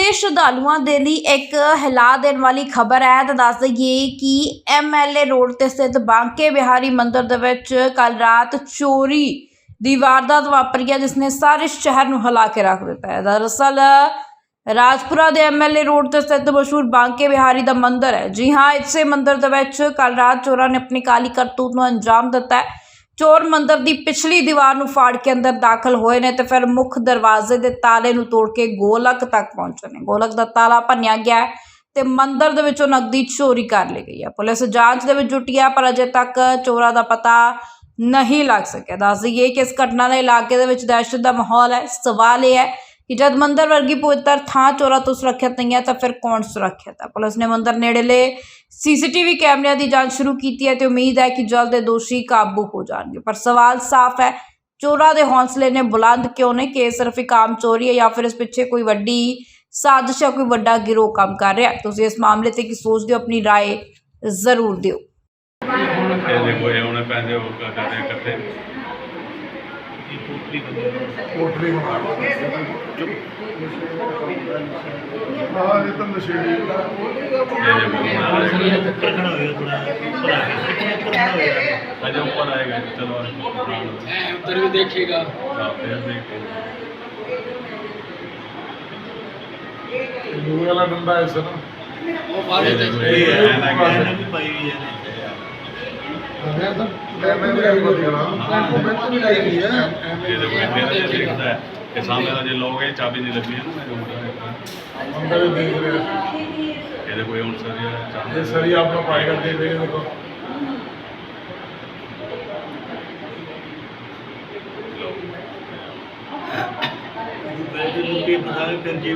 ਦੇ ਸ਼ਰਧਾਲੂਆਂ ਦੇ ਲਈ ਇੱਕ ਹਿਲਾ ਦੇਣ ਵਾਲੀ ਖਬਰ ਹੈ ਤਾਂ ਦੱਸ ਦਈਏ ਕਿ ਐਮਐਲਏ ਰੋਡ ਤੇ ਸਥਿਤ ਬਾਂਕੇ ਬਿਹਾਰੀ ਮੰਦਿਰ ਦੇ ਵਿੱਚ ਕੱਲ ਰਾਤ ਚੋਰੀ ਦੀ ਵਾਰਦਾਤ ਵਾਪਰੀ ਹੈ ਜਿਸ ਨੇ ਸਾਰੇ ਸ਼ਹਿਰ ਨੂੰ ਹਿਲਾ ਕੇ ਰੱਖ ਦਿੱਤਾ ਹੈ। ਦਰਅਸਲ, ਰਾਜਪੁਰਾ ਦੇ ਐਮਐਲਏ ਰੋਡ ਤੇ ਸਥਿਤ ਮਸ਼ਹੂਰ ਬਾਂਕੇ ਬਿਹਾਰੀ ਦਾ ਮੰਦਿਰ ਹੈ। ਜੀ ਹਾਂ, ਇਸੇ ਮੰਦਿਰ ਦੇ ਵਿੱਚ ਕੱਲ ਰਾਤ ਚੋਰਾਂ ਨੇ ਆਪਣੀ ਕਾਲੀ ਕਰਤੂਤ ਨੂੰ ਅੰਜਾਮ ਦਿੱਤਾ ਹੈ। ਚੋਰ ਮੰਦਰ ਦੀ ਪਿਛਲੀ ਦੀਵਾਰ ਨੂੰ ਫਾੜ ਕੇ ਅੰਦਰ ਦਾਖਲ ਹੋਏ ਨੇ ਤੇ ਫਿਰ ਮੁੱਖ ਦਰਵਾਜ਼ੇ ਦੇ ਤਾਲੇ ਨੂੰ ਤੋੜ ਕੇ ਗੋਲਕ ਤੱਕ ਪਹੁੰਚੇ ਨੇ। ਗੋਲਕ ਦਾ ਤਾਲਾ ਭੰਨਿਆ ਗਿਆ ਹੈ ਤੇ ਮੰਦਿਰ ਦੇ ਵਿੱਚੋਂ ਨਕਦੀ ਚੋਰੀ ਕਰ ਲਈ ਗਈ ਹੈ। ਪੁਲਿਸ ਜਾਂਚ ਦੇ ਵਿੱਚ ਜੁਟੀ ਹੈ, ਪਰ ਅਜੇ ਤੱਕ ਚੋਰਾਂ ਦਾ ਪਤਾ ਨਹੀਂ ਲੱਗ ਸਕਿਆ। ਦੱਸ ਦਈਏ ਕਿ ਇਸ ਘਟਨਾ ਦੇ ਇਲਾਕੇ ਦੇ ਵਿੱਚ ਦਹਿਸ਼ਤ ਦਾ ਮਾਹੌਲ ਹੈ। ਸਵਾਲ ਇਹ ਹੈ ਕਿ ਜਦ ਮੰਦਿਰ ਵਰਗੀ ਪਵਿੱਤਰ ਥਾਂ ਚੋਰਾਂ ਤੋਂ ਸੁਰੱਖਿਅਤ ਨਹੀਂ ਹੈ ਤਾਂ ਫਿਰ ਕੌਣ ਸੁਰੱਖਿਅਤ ਹੈ ਪੁਲਿਸ ਨੇ ਮੰਦਿਰ ਨੇੜੇਲੇ ਸੀਸੀਟੀਵੀ ਕੈਮਰਿਆਂ ਦੀ ਜਾਂਚ ਸ਼ੁਰੂ ਕੀਤੀ ਹੈ ਤੇ ਉਮੀਦ ਹੈ ਕਿ ਜਲਦ ਇਹ ਦੋਸ਼ੀ ਕਾਬੂ ਹੋ ਜਾਣਗੇ ਪਰ ਸਵਾਲ ਸਾਫ਼ ਹੈ ਚੋਰਾਂ ਦੇ ਹੌਸਲੇ ਨੇ ਬੁਲੰਦ ਕਿਉਂ ਨੇ ਕਿ ਇਹ ਸਿਰਫ ਇੱਕ ਆਮ ਚੋਰੀ ਹੈ ਜਾਂ ਫਿਰ ਇਸ ਪਿੱਛੇ ਕੋਈ ਵੱਡੀ ਸਾਜ਼ਿਸ਼ ਜਾਂ ਕੋਈ ਵੱਡਾ ਗਿਰੋਹ ਕੰਮ ਕਰ ਰਿਹਾ ਹੈ ਤੁਸੀਂ ਇਸ ਮਾਮਲੇ ਤੇ ਕੀ ਸੋਚਦੇ ਹੋ ਆਪਣੀ رائے ਜ਼ਰੂਰ ਦਿਓ ਇਹ ਦੇਖੋ ਇਹ ਉਹਨੇ ਪੈਸੇ ਉਹ ਕਰਦੇ ਇਕੱਠੇ ਦੀ ਕੋਟਲੀ ਬੰਦੇ ਕੋਟਲੀ ਬਣਾ ਹਾਂ। ਇਹ ਤਾਂ ਨਸ਼ੇੜੀ ਕੱਢਣਾ ਹੋਇਆ ਥੋੜਾ ਅਜੇ ਉੱਪਰ ਆਏਗਾ ਚਲੋ ਐ ਉੱਤਰ ਵੀ ਦੇਖੇਗਾ। ਹਾਂ ਫਿਰ ਦੇਖੇ ਦੂਰ ਵਾਲਾ ਬੰਦਾ ਐਸਾ ਨਾ ਉਹ ਬਾਹਰ ਦੇ ਇਹ ਹੈ ਨਾ ਕਿ ਪਾਈ ਹੋਈ ਹੈ ਮੈਂ ਤਾਂ ਮੈਂ ਵੀ ਲਾਈ ਬੋਲੀ ਨਾ ਮੈਂ ਤਾਂ ਨਹੀਂ ਲਾਈ ਹੋਈ ਹੈ ਇਹ ਦੇਖੋ ਇੱਥੇ ਨਾ ਜੇ ਲਿਖਦਾ ਹੈ ਕਿ ਸਾਹਮਣੇ ਦਾ ਜੇ ਲੋਗੇ ਚਾਬੀ ਨਹੀਂ ਲੱਗੀ ਹੈ ਨਾ। ਮੇਰੇ ਮੁੰਡਾ ਅੰਦਰ ਦੇਖ ਰਿਹਾ ਇਹ ਦੇਖੋ ਇਹ ਹੁਣ ਸਰੀਆ ਚਾਬੀ ਇਹ ਸਰੀਆ ਆਪਣਾ ਪਾਈ ਕਰਦੇ ਪਏ ਦੇਖੋ। ਬੈਠੇ ਨੂੰ ਕੀ ਪਤਾ ਫਿਰ ਜੀ